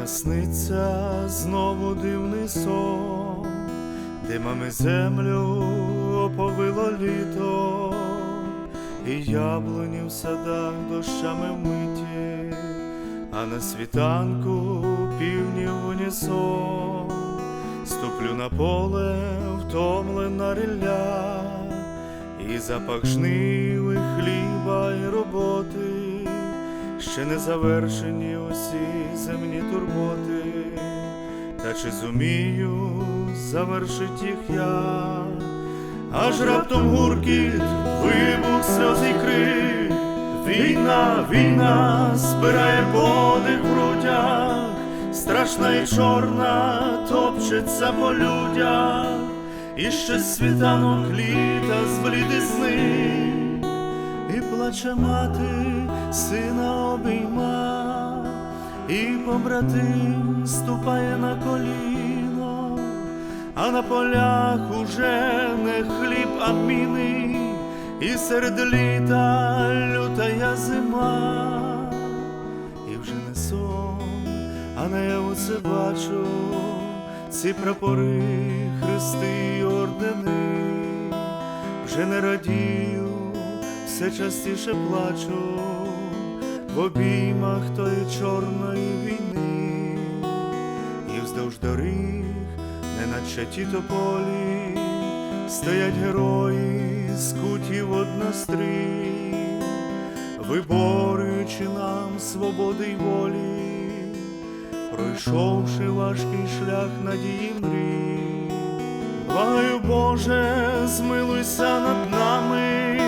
насниться знову дивний сон, димами землю оповило літо, і яблуні в садах дощами вмиті, а на світанку півні унісон, ступлю на поле втомлена рілля, і запах жнив, і хліба, і роботи ще не завершені усі земні турботи, та чи зумію завершить їх я, аж раптом гуркіт, вибух сльоз і крик, війна, війна збирає подих в грудях, страшна і чорна топчеться по людях, і ще світанок літа збліди сни. І плаче мати, сина обійма, і побратим ступає на коліно, а на полях уже не хліб, а міни, і серед літа лютая зима, і вже не сон, а не я оце бачу, ці прапори, хрести й ордени, вже не радію все частіше плачу в обіймах тої чорної війни, і вздовж доріг, неначе ті тополі, стоять герої, скуті в однострій, виборюючи нам свободи й волі, пройшовши важкий шлях надії мрій. Благаю Боже, змилуйся над нами,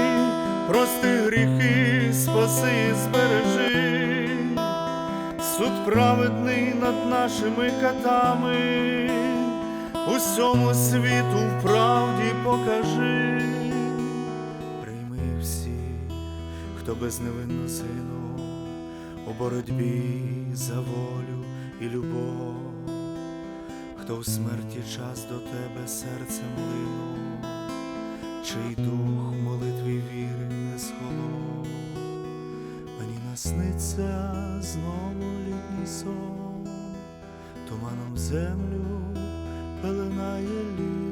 прости гріхи, спаси, збережи, суд праведний над нашими катами, усьому світу в правді покажи, прийми всіх, хто безневинно сину у боротьбі за волю і любов. Хто в смерті час до тебе серцем линув, чий дух мені насниться знову літній сон, туманом землю пеленає літо.